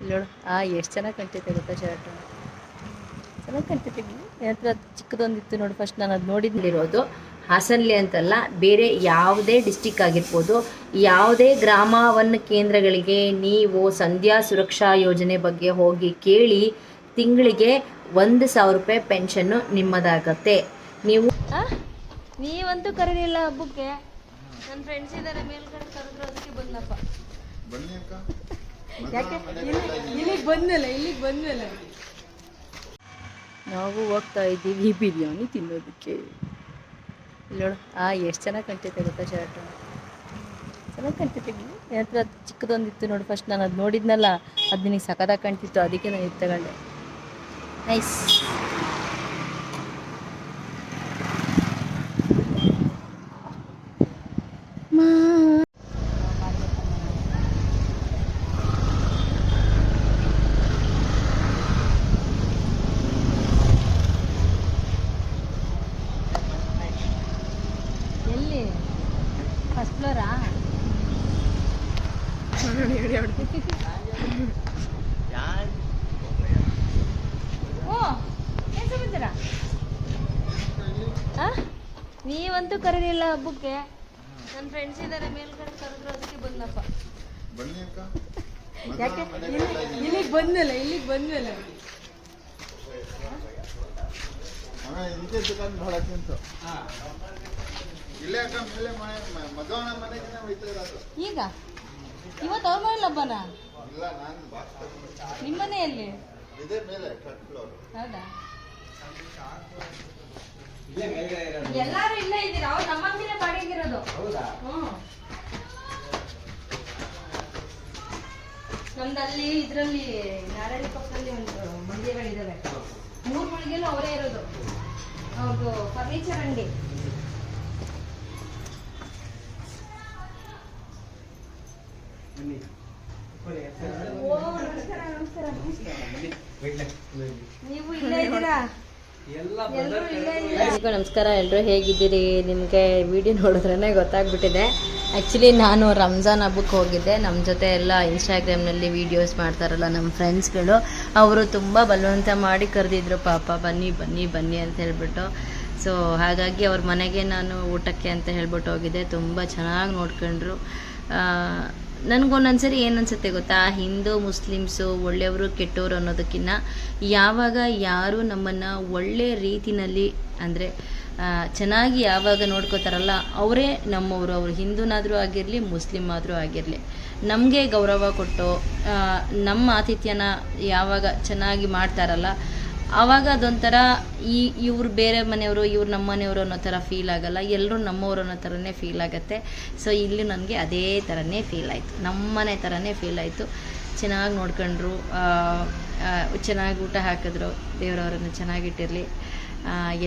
ಇಲ್ಲಿ ನೋಡು ಆ ಎಷ್ಟು ಚೆನ್ನಾಗಿ ಕಾಣ್ತೈತೆ ಗೊತ್ತಾ ಶರ್ಟ್? ಚೆನ್ನಾಗಿ ಕಾಣ್ತೈತೆ ಏನಂತ ಹತ್ರ ಚಿಕ್ಕದೊಂದಿತ್ತು ನೋಡಿ ಫಸ್ಟ್ ನಾನು ಅದು ನೋಡಿದ್ಲಿರೋದು ಹಾಸನ್ಲಿ ಅಂತಲ್ಲ ಬೇರೆ ಯಾವುದೇ ಡಿಸ್ಟಿಕ್ ಆಗಿರ್ಬೋದು ಯಾವುದೇ ಗ್ರಾಮವನ್ನು ಕೇಂದ್ರಗಳಿಗೆ ನೀವು ಸಂಧ್ಯಾ ಸುರಕ್ಷಾ ಯೋಜನೆ ಬಗ್ಗೆ ಹೋಗಿ ಕೇಳಿ ತಿಂಗಳಿಗೆ ಒಂದು ಸಾವಿರ ರೂಪಾಯಿ ಪೆನ್ಷನ್ನು ನಿಮ್ಮದಾಗತ್ತೆ. ನೀವು ನೀವಂತೂ ಕರೀಲಿಲ್ಲ ಹಬ್ಬಕ್ಕೆ. ನನ್ನ ಫ್ರೆಂಡ್ಸ್ ಇದ್ದಾರೆ ಮೇಲ್ಗಡೆ ಕರೆದ್ರು ಅದಕ್ಕೆ ಬಂದಪ್ಪ ಬನ್ನಿ ಅಕ್ಕ. ಯಾಕೆ? ಇಲ್ಲಿಗೆ ಬಂದ್ಮೇಲೆ ಇಲ್ಲಿಗೆ ಬಂದ್ಮೇಲೆ. ನಾವು ಹೋಗ್ತಾ ಇದ್ದೀವಿ ಬಿರಿಯಾನಿ ತಿನ್ನೋದಕ್ಕೆ. ಇಲ್ಲೋಣ ಆ, ಎಷ್ಟು ಚೆನ್ನಾಗಿ ಕಾಣ್ತೈತೆ ಗೊತ್ತಾ ಶರ್ಟ್? ಚೆನ್ನಾಗಿ ಕಾಣ್ತೈತೆ. ಹತ್ರ ಚಿಕ್ಕದೊಂದಿತ್ತು ನೋಡಿ ಫಸ್ಟ್ ನಾನು ಅದು ನೋಡಿದ್ನಲ್ಲ, ಅದು ನಿನಗೆ ಸಖತ್ತಾಗಿ ಕಾಣ್ತಿತ್ತು, ಅದಕ್ಕೆ ನಾನು ಇದು ತಗೊಂಡೆ. ನೈಸ್ ಎಲ್ಲಿ ಫಸ್ಟ್ ಫ್ಲೋರಾ ಓ ಏನ್ ಸಮಾಚಾರ ಆ? ನೀವಂತೂ ಕರೀಲಿಲ್ಲ ಹಬ್ಬಕ್ಕೆ. ನನ್ನ ಫ್ರೆಂಡ್ಸ್ ಇದ್ದಾರೆ ಮೇಲ್ಗಡೆ ಕರೆದ್ರು ಅದಕ್ಕೆ ಬಂದಪ್ಪ. ಬನ್ನಿ ಅಕ್ಕ. ಯಾಕೆ? ಇಲ್ಲಿಗೆ ಬಂದಲ್ಲ ಇಲ್ಲಿಗೆ ಬಂದಲ್ಲ ಆಮೇಲೆ ಇಂಕೆ ದುಕಾನ್ ಬಹಳ ತಿಂತು ಇಲ್ಲೇ ಅಕ್ಕ ಮೇಲೆ ಮನೆ ಮಗವನ ಮನೆಗೆ ಹೋಯ್ತಾ ಇರೋದು ಈಗ? ಇವತ್ತು ಅವ್ರ ಮನೇಲಿ ಹಬ್ಬನ? ಇಲ್ಲ ನಾನು ಬಾಕ್ಸ್ ನಿಮ್ಮ ಮನೆಯಲ್ಲಿ? ಇದೇ ಮೇಲೆ ಥರ್ಡ್ ಫ್ಲೋರ್ ಹೌದಾ? ಎಲ್ಲಾರು ಇಲ್ಲೇ ಇದ್ದೀರಾ? ಅವ್ರು ನಮ್ಮಂಗಿನೇ ಬಾಡಿಗಿರೋದು. ಹ್ಮ್. ನಮ್ದಲ್ಲಿ ಇದ್ರಲ್ಲಿ ನಾರಾಯಣ ಪಕ್ಕದಲ್ಲಿ ಒಂದು ಮಂದಿರಗಳಿದಾವೆ ಮೂರ್ ಮಳಿಗೆಲ್ಲೂ ಅವರೇ ಇರೋದು. ಅವ್ರದ್ದು ಫರ್ನಿಚರ್ ಅಂಗಡಿ ಓ, ನಮಸ್ಕಾರ, ನಮಸ್ಕಾರ. ನೀವು ಇಲ್ಲೇ ಇದ್ದೀರಾ? ನಮಸ್ಕಾರ ಎಲ್ಲರೂ ಹೇಗಿದ್ದೀರಿ? ನಿಮಗೆ ವಿಡಿಯೋ ನೋಡಿದ್ರೇ ಗೊತ್ತಾಗ್ಬಿಟ್ಟಿದೆ. ಆ್ಯಕ್ಚುಲಿ ನಾನು ರಂಜಾನ್ ಹಬ್ಬಕ್ಕೆ ಹೋಗಿದ್ದೆ. ನಮ್ಮ ಜೊತೆ ಎಲ್ಲ ಇನ್ಸ್ಟಾಗ್ರಾಮ್ನಲ್ಲಿ ವೀಡಿಯೋಸ್ ಮಾಡ್ತಾರಲ್ಲ ನಮ್ಮ ಫ್ರೆಂಡ್ಸ್ಗಳು ಅವರು ತುಂಬ ಬಲವಂತ ಮಾಡಿ ಕರೆದಿದ್ರು ಪಾಪ ಬನ್ನಿ ಬನ್ನಿ ಬನ್ನಿ ಅಂತ ಹೇಳ್ಬಿಟ್ಟು. ಸೊ ಹಾಗಾಗಿ ಅವ್ರ ಮನೆಗೆ ನಾನು ಊಟಕ್ಕೆ ಅಂತ ಹೇಳ್ಬಿಟ್ಟು ಹೋಗಿದ್ದೆ. ತುಂಬ ಚೆನ್ನಾಗಿ ನೋಡ್ಕೊಂಡ್ರು. ನನಗೊಂದೊಂದ್ಸರಿ ಏನು ಅನಿಸುತ್ತೆ ಗೊತ್ತಾ? ಹಿಂದೂ, ಮುಸ್ಲಿಮ್ಸು, ಒಳ್ಳೆಯವರು, ಕೆಟ್ಟವರು ಅನ್ನೋದಕ್ಕಿಂತ ಯಾವಾಗ ಯಾರು ನಮ್ಮನ್ನು ಒಳ್ಳೆ ರೀತಿನಲ್ಲಿ ಅಂದರೆ ಚೆನ್ನಾಗಿ ಯಾವಾಗ ನೋಡ್ಕೋತಾರಲ್ಲ, ಅವರೇ ನಮ್ಮವರು. ಅವರು ಹಿಂದೂನಾದರೂ ಆಗಿರಲಿ ಮುಸ್ಲಿಮ್ ಆದರೂ ಆಗಿರಲಿ. ನಮಗೆ ಗೌರವ ಕೊಟ್ಟು ನಮ್ಮ ಆತಿಥ್ಯನ ಯಾವಾಗ ಚೆನ್ನಾಗಿ ಮಾಡ್ತಾರಲ್ಲ ಆವಾಗ ಅದೊಂಥರ ಈ ಇವ್ರು ಬೇರೆ ಮನೆಯವರು, ಇವ್ರು ನಮ್ಮ ಮನೆಯವರು ಅನ್ನೋ ಥರ ಫೀಲ್ ಆಗಲ್ಲ. ಎಲ್ಲರೂ ನಮ್ಮವರು ಅನ್ನೋ ಥರನೇ ಫೀಲ್ ಆಗುತ್ತೆ. ಸೊ ಇಲ್ಲಿ ನನಗೆ ಅದೇ ಥರನೇ ಫೀಲ್ ಆಯಿತು. ನಮ್ಮನೆ ಥರನೇ ಫೀಲ್ ಆಯಿತು. ಚೆನ್ನಾಗಿ ನೋಡ್ಕೊಂಡ್ರು. ಚೆನ್ನಾಗಿ ಊಟ ಹಾಕಿದ್ರು. ದೇವರವರನ್ನು ಚೆನ್ನಾಗಿಟ್ಟಿರಲಿ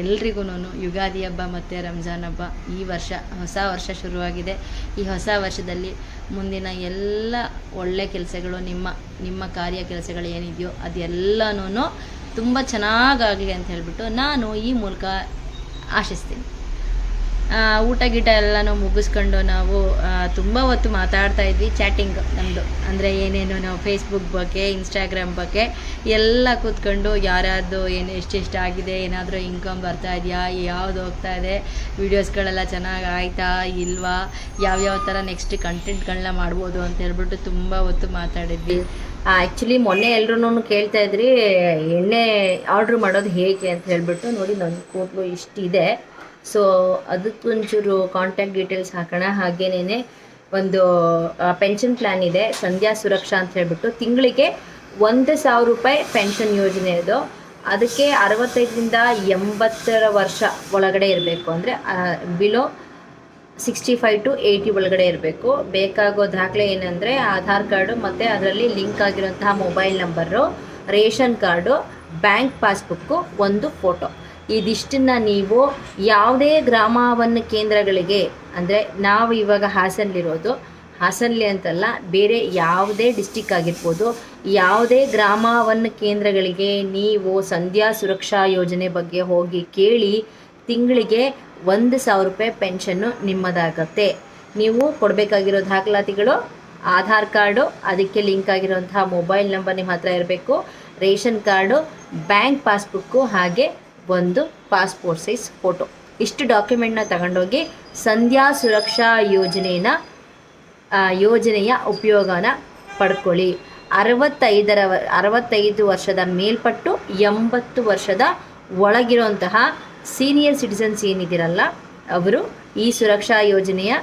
ಎಲ್ರಿಗೂ ಯುಗಾದಿ ಹಬ್ಬ ಮತ್ತು ರಂಜಾನ್ ಹಬ್ಬ ಈ ವರ್ಷ ಹೊಸ ವರ್ಷ ಶುರುವಾಗಿದೆ. ಈ ಹೊಸ ವರ್ಷದಲ್ಲಿ ಮುಂದಿನ ಎಲ್ಲ ಒಳ್ಳೆ ಕೆಲಸಗಳು, ನಿಮ್ಮ ನಿಮ್ಮ ಕಾರ್ಯ ಕೆಲಸಗಳು ಏನಿದೆಯೋ ಅದೆಲ್ಲನೂ ತುಂಬ ಚೆನ್ನಾಗಾಗಲಿ ಅಂತ ಹೇಳ್ಬಿಟ್ಟು ನಾನು ಈ ಮೂಲಕ ಆಶಿಸ್ತೀನಿ. ಊಟ ಗೀಟ ಎಲ್ಲನೂ ಮುಗಿಸ್ಕೊಂಡು ನಾವು ತುಂಬ ಹೊತ್ತು ಮಾತಾಡ್ತಾ ಇದ್ವಿ ಚಾಟಿಂಗ್ ನಮ್ಮದು ಅಂದರೆ ಏನೇನು ನಾವು ಫೇಸ್ಬುಕ್ ಬಗ್ಗೆ ಇನ್ಸ್ಟಾಗ್ರಾಮ್ ಬಗ್ಗೆ ಎಲ್ಲ ಕೂತ್ಕೊಂಡು ಯಾರ್ಯಾರ್ದು ಏನು ಎಷ್ಟೆಷ್ಟು ಆಗಿದೆ, ಏನಾದರೂ ಇನ್ಕಮ್ ಬರ್ತಾ ಇದೆಯಾ, ಯಾವ್ದು ಹೋಗ್ತಾ ಇದೆ ವೀಡಿಯೋಸ್ಗಳೆಲ್ಲ ಚೆನ್ನಾಗಿ ಆಯ್ತಾ, ಇಲ್ವಾ, ಯಾವ್ಯಾವ ಥರ ನೆಕ್ಸ್ಟ್ ಕಂಟೆಂಟ್ಗಳನ್ನ ಮಾಡ್ಬೋದು ಅಂತ ಹೇಳ್ಬಿಟ್ಟು ತುಂಬ ಹೊತ್ತು ಮಾತಾಡಿದ್ವಿ. ಆ್ಯಕ್ಚುಲಿ ಮೊನ್ನೆ ಎಲ್ಲರೂ ಕೇಳ್ತಾ ಇದ್ರಿ, ಎಣ್ಣೆ ಆರ್ಡ್ರ್ ಮಾಡೋದು ಹೇಗೆ ಅಂತ ಹೇಳ್ಬಿಟ್ಟು ನೋಡಿ ನನ್ನ ಕೂದಲು ಇಷ್ಟಿದೆ. ಸೊ ಅದಕ್ಕೊಂಚೂರು ಕಾಂಟ್ಯಾಕ್ಟ್ ಡೀಟೇಲ್ಸ್ ಹಾಕೋಣ. ಹಾಗೇನೇ ಒಂದು ಪೆನ್ಷನ್ ಪ್ಲ್ಯಾನ್ ಇದೆ. ಸಂಧ್ಯಾ ಸುರಕ್ಷಾ ಅಂತ ಹೇಳ್ಬಿಟ್ಟು ತಿಂಗಳಿಗೆ ಒಂದು ಸಾವಿರ ರೂಪಾಯಿ ಪೆನ್ಷನ್ ಯೋಜನೆ ಇದು ಅದಕ್ಕೆ ಅರವತ್ತೈದರಿಂದ ಎಂಬತ್ತರ ವರ್ಷ ಒಳಗಡೆ ಇರಬೇಕು. ಅಂದರೆ below sixty five to eighty ಒಳಗಡೆ ಇರಬೇಕು. ಬೇಕಾಗೋ ದಾಖಲೆ ಏನಂದರೆ ಆಧಾರ್ ಕಾರ್ಡು ಮತ್ತು ಅದರಲ್ಲಿ ಲಿಂಕ್ ಆಗಿರುವಂತಹ mobile number, ration card, bank passbook, ಒಂದು ಫೋಟೋ. ಇದಿಷ್ಟನ್ನ ನೀವು ಯಾವುದೇ ಗ್ರಾಮವನ್ನು ಕೇಂದ್ರಗಳಿಗೆ, ಅಂದರೆ ನಾವು ಇವಾಗ ಹಾಸನಲ್ಲಿರೋದು, ಹಾಸನ್ಲಿ ಅಂತಲ್ಲ, ಬೇರೆ ಯಾವುದೇ ಡಿಸ್ಟಿಕ್ ಆಗಿರ್ಬೋದು, ಯಾವುದೇ ಗ್ರಾಮವನ್ನು ಕೇಂದ್ರಗಳಿಗೆ ನೀವು ಸಂಧ್ಯಾ ಸುರಕ್ಷಾ ಯೋಜನೆ ಬಗ್ಗೆ ಹೋಗಿ ಕೇಳಿ, ತಿಂಗಳಿಗೆ ಒಂದು ಸಾವಿರ ರೂಪಾಯಿ ಪೆನ್ಷನ್ನು ನಿಮ್ಮದಾಗತ್ತೆ. ನೀವು ಕೊಡಬೇಕಾಗಿರೋ ದಾಖಲಾತಿಗಳು, ಆಧಾರ್ ಕಾರ್ಡು, ಅದಕ್ಕೆ ಲಿಂಕ್ ಆಗಿರುವಂತಹ ಮೊಬೈಲ್ ನಂಬರ್ ನಿಮ್ಮ ಹತ್ರ ಇರಬೇಕು, ರೇಷನ್ ಕಾರ್ಡು, ಬ್ಯಾಂಕ್ ಪಾಸ್ಬುಕ್ಕು ಹಾಗೆ ಒಂದು ಪಾಸ್ಪೋರ್ಟ್ ಸೈಜ್ ಫೋಟೋ. ಇಷ್ಟು ಡಾಕ್ಯುಮೆಂಟ್ನ ತಗೊಂಡೋಗಿ ಸಂಧ್ಯಾ ಸುರಕ್ಷಾ ಯೋಜನೆಯನ್ನ ಯೋಜನೆಯ ಉಪಯೋಗನ ಪಡ್ಕೊಳ್ಳಿ. ಅರವತ್ತೈದರ, ಅರವತ್ತೈದು ವರ್ಷದ ಮೇಲ್ಪಟ್ಟು ಎಂಬತ್ತು ವರ್ಷದ ಒಳಗಿರುವಂತಹ ಸೀನಿಯರ್ ಸಿಟಿಸನ್ಸ್ ಏನಿದ್ದೀರಲ್ಲ, ಅವರು ಈ ಸುರಕ್ಷಾ ಯೋಜನೆಯ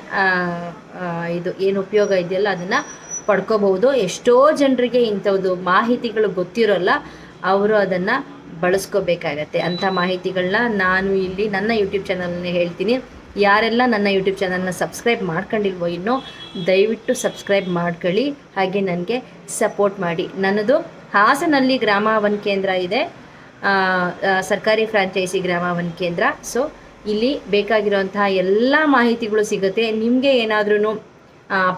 ಇದು ಏನು ಉಪಯೋಗ ಇದೆಯಲ್ಲ ಅದನ್ನು ಪಡ್ಕೋಬಹುದು. ಎಷ್ಟೋ ಜನರಿಗೆ ಇಂಥದ್ದು ಮಾಹಿತಿಗಳು ಗೊತ್ತಿರೋಲ್ಲ, ಅವರು ಅದನ್ನು ಬಳಸ್ಕೋಬೇಕಾಗತ್ತೆ. ಅಂಥ ಮಾಹಿತಿಗಳನ್ನ ನಾನು ಇಲ್ಲಿ ನನ್ನ ಯೂಟ್ಯೂಬ್ ಚಾನಲ್ನೇ ಹೇಳ್ತೀನಿ. ಯಾರೆಲ್ಲ ನನ್ನ ಯೂಟ್ಯೂಬ್ ಚಾನಲ್ನ ಸಬ್ಸ್ಕ್ರೈಬ್ ಮಾಡ್ಕೊಂಡಿಲ್ವೋ ಇನ್ನೂ, ದಯವಿಟ್ಟು ಸಬ್ಸ್ಕ್ರೈಬ್ ಮಾಡ್ಕೊಳ್ಳಿ. ಹಾಗೆ ನನಗೆ ಸಪೋರ್ಟ್ ಮಾಡಿ. ನನ್ನದು ಹಾಸನಲ್ಲಿ ಗ್ರಾಮ ಒನ್ ಕೇಂದ್ರ ಇದೆ. ಸರ್ಕಾರಿ ಫ್ರಾಂಚೈಸಿ ಗ್ರಾಮ ಒನ್ ಕೇಂದ್ರ. ಸೊ, ಇಲ್ಲಿ ಬೇಕಾಗಿರುವಂತಹ ಎಲ್ಲ ಮಾಹಿತಿಗಳು ಸಿಗುತ್ತೆ. ನಿಮಗೆ ಏನಾದ್ರೂ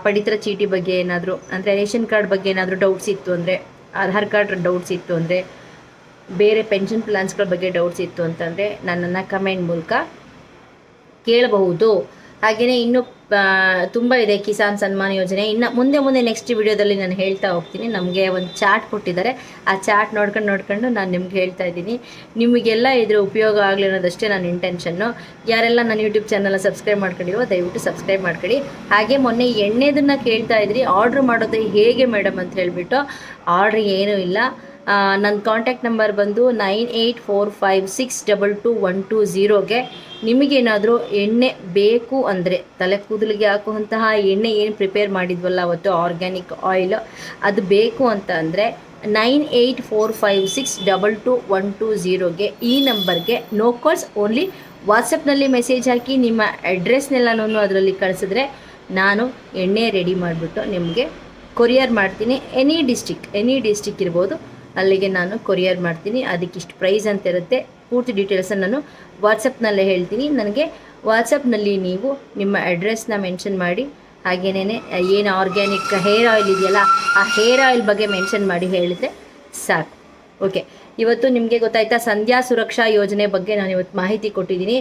ಪಡಿತರ ಚೀಟಿ ಬಗ್ಗೆ ಏನಾದರೂ, ಅಂದರೆ ರೇಷನ್ ಕಾರ್ಡ್ ಬಗ್ಗೆ ಏನಾದರೂ ಡೌಟ್ಸ್ ಇತ್ತು ಅಂದರೆ, ಆಧಾರ್ ಕಾರ್ಡ್ ಡೌಟ್ಸ್ ಇತ್ತು ಅಂದರೆ ಬೇರೆ ಪೆನ್ಷನ್ ಪ್ಲಾನ್ಸ್ಗಳ ಬಗ್ಗೆ ಡೌಟ್ಸ್ ಇತ್ತು ಅಂತಂದರೆ ನನ್ನನ್ನು ಕಮೆಂಟ್ ಮೂಲಕ ಕೇಳಬಹುದು. ಹಾಗೆಯೇ ಇನ್ನೂ ತುಂಬ ಇದೆ ಕಿಸಾನ್ ಸನ್ಮಾನ್ ಯೋಜನೆ. ಇನ್ನು ಮುಂದೆ ಮುಂದೆ ನೆಕ್ಸ್ಟ್ ವಿಡಿಯೋದಲ್ಲಿ ನಾನು ಹೇಳ್ತಾ ಹೋಗ್ತೀನಿ. ನಮಗೆ ಒಂದು ಚಾಟ್ ಕೊಟ್ಟಿದ್ದಾರೆ. ಆ ಚಾಟ್ ನೋಡ್ಕೊಂಡು ನೋಡ್ಕೊಂಡು ನಾನು ನಿಮ್ಗೆ ಹೇಳ್ತಾ ಇದ್ದೀನಿ. ನಿಮಗೆಲ್ಲ ಇದ್ರ ಉಪಯೋಗ ಆಗಲಿ ಅನ್ನೋದಷ್ಟೇ ನನ್ನ ಇಂಟೆನ್ಷನ್ನು ಯಾರೆಲ್ಲ ನನ್ನ ಯೂಟ್ಯೂಬ್ ಚಾನಲ್ನ ಸಬ್ಸ್ಕ್ರೈಬ್ ಮಾಡ್ಕೊಂಡಿರೋ, ದಯವಿಟ್ಟು ಸಬ್ಸ್ಕ್ರೈಬ್ ಮಾಡ್ಕೊಳ್ಳಿ. ಹಾಗೆ ಮೊನ್ನೆ ಎಣ್ಣೆದನ್ನು ಕೇಳ್ತಾ ಇದ್ರಿ. ಆರ್ಡ್ರ್ ಮಾಡೋದು ಹೇಗೆ ಮೇಡಮ್ ಅಂತ ಹೇಳಿಬಿಟ್ಟು ಆರ್ಡ್ರ್ ಏನೂ ಇಲ್ಲ. ನನ್ನ ಕಾಂಟ್ಯಾಕ್ಟ್ ನಂಬರ್ ಬಂದು nine eight four five six double two one two ಝೀರೋಗೆ ನಿಮಗೇನಾದರೂ ಎಣ್ಣೆ ಬೇಕು ಅಂದರೆ, ತಲೆ ಕೂದಲಿಗೆ ಹಾಕುವಂತಹ ಎಣ್ಣೆ ಏನು ಪ್ರಿಪೇರ್ ಮಾಡಿದ್ವಲ್ಲ ಅವತ್ತು ಆರ್ಗ್ಯಾನಿಕ್ ಆಯಿಲ್ ಅದು ಬೇಕು ಅಂತ ಅಂದರೆ nine eight four five six double two one two ಝೀರೋಗೆ ಈ ನಂಬರ್ಗೆ ನೋ ಕಾಲ್ಸ್ ಓನ್ಲಿ ವಾಟ್ಸಪ್ನಲ್ಲಿ ಮೆಸೇಜ್ ಹಾಕಿ ನಿಮ್ಮ ಅಡ್ರೆಸ್ನೆಲ್ಲನೂ ಅದರಲ್ಲಿ ಕಳಿಸಿದ್ರೆ ನಾನು ಎಣ್ಣೆ ರೆಡಿ ಮಾಡಿಬಿಟ್ಟು ನಿಮಗೆ ಕೊರಿಯರ್ ಮಾಡ್ತೀನಿ. ಎನಿ ಡಿಸ್ಟಿಕ್ ಎನಿ ಡಿಸ್ಟಿಕ್ ಇರ್ಬೋದು. ಅಲ್ಲಿಗೆ ನಾನು ಕೊರಿಯರ್ ಮಾಡ್ತೀನಿ. ಅದಕ್ಕೆ ಇಷ್ಟು ಪ್ರೈಸ್ ಅಂತ ಇರುತ್ತೆ. ಪೂರ್ತಿ ಡೀಟೇಲ್ಸನ್ನು ನಾನು ವಾಟ್ಸಪ್ನಲ್ಲೇ ಹೇಳ್ತೀನಿ. ನನಗೆ ವಾಟ್ಸಪ್ನಲ್ಲಿ ನೀವು ನಿಮ್ಮ ಅಡ್ರೆಸ್ನ ಮೆನ್ಷನ್ ಮಾಡಿ ಹಾಗೇನೇ ಏನು ಆರ್ಗ್ಯಾನಿಕ್ ಹೇರ್ ಆಯಿಲ್ ಇದೆಯಲ್ಲ, ಆ ಹೇರ್ ಆಯಿಲ್ ಬಗ್ಗೆ ಮೆನ್ಷನ್ ಮಾಡಿ ಹೇಳಿದರೆ ಸಾಕು. ಓಕೆ ಇವತ್ತು ನಿಮಗೆ ಗೊತ್ತಾಯ್ತಾ, ಸಂಧ್ಯಾ ಸುರಕ್ಷಾ ಯೋಜನೆ ಬಗ್ಗೆ ನಾನು ಇವತ್ತು ಮಾಹಿತಿ ಕೊಟ್ಟಿದ್ದೀನಿ.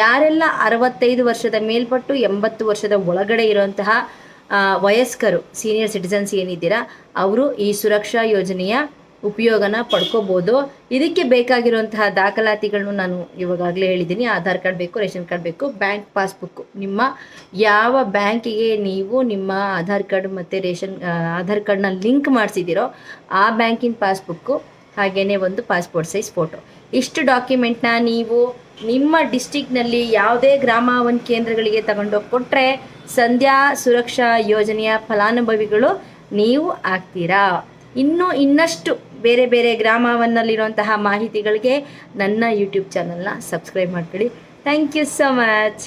ಯಾರೆಲ್ಲ ಅರವತ್ತೈದು ವರ್ಷದ ಮೇಲ್ಪಟ್ಟು ಎಂಬತ್ತು ವರ್ಷದ ಒಳಗಡೆ ಇರುವಂತಹ ವಯಸ್ಕರು ಸೀನಿಯರ್ ಸಿಟಿಸನ್ಸ್ ಏನಿದ್ದೀರಾ, ಅವರು ಈ ಸುರಕ್ಷಾ ಯೋಜನೆಯ ಉಪಯೋಗನ ಪಡ್ಕೋಬೋದು. ಇದಕ್ಕೆ ಬೇಕಾಗಿರುವಂತಹ ದಾಖಲಾತಿಗಳನ್ನು ನಾನು ಇವಾಗಲೇ ಹೇಳಿದ್ದೀನಿ ಆಧಾರ್ ಕಾರ್ಡ್ ಬೇಕು, ರೇಷನ್ ಕಾರ್ಡ್ ಬೇಕು, ಬ್ಯಾಂಕ್ ಪಾಸ್ಬುಕ್ಕು. ನಿಮ್ಮ ಯಾವ ಬ್ಯಾಂಕಿಗೆ ನೀವು ನಿಮ್ಮ ಆಧಾರ್ ಕಾರ್ಡ್ ಮತ್ತು ರೇಷನ್ ಆಧಾರ್ ಕಾರ್ಡ್ನ ಲಿಂಕ್ ಮಾಡಿಸಿದ್ದೀರೋ ಆ ಬ್ಯಾಂಕಿನ ಪಾಸ್ಬುಕ್ಕು ಹಾಗೆಯೇ ಒಂದು ಪಾಸ್ಪೋರ್ಟ್ ಸೈಜ್ ಫೋಟೋ. ಇಷ್ಟು ಡಾಕ್ಯುಮೆಂಟ್ನ ನೀವು ನಿಮ್ಮ ಡಿಸ್ಟಿಕ್ನಲ್ಲಿ ಯಾವುದೇ ಗ್ರಾಮ ಒಂದು ಕೇಂದ್ರಗಳಿಗೆ ತಗೊಂಡೋಗಿ ಕೊಟ್ಟರೆ ಸಂಧ್ಯಾ ಸುರಕ್ಷಾ ಯೋಜನೆಯ ಫಲಾನುಭವಿಗಳು ನೀವು ಆಗ್ತೀರಾ? ಇನ್ನೂ ಇನ್ನಷ್ಟು ಬೇರೆ ಬೇರೆ ಗ್ರಾಮವನ್ನಲ್ಲಿರುವಂತಹ ಮಾಹಿತಿಗಳಿಗೆ ನನ್ನ ಯೂಟ್ಯೂಬ್ ಚಾನಲ್ನ ಸಬ್ಸ್ಕ್ರೈಬ್ ಮಾಡ್ಕೊಳ್ಳಿ. Thank you so much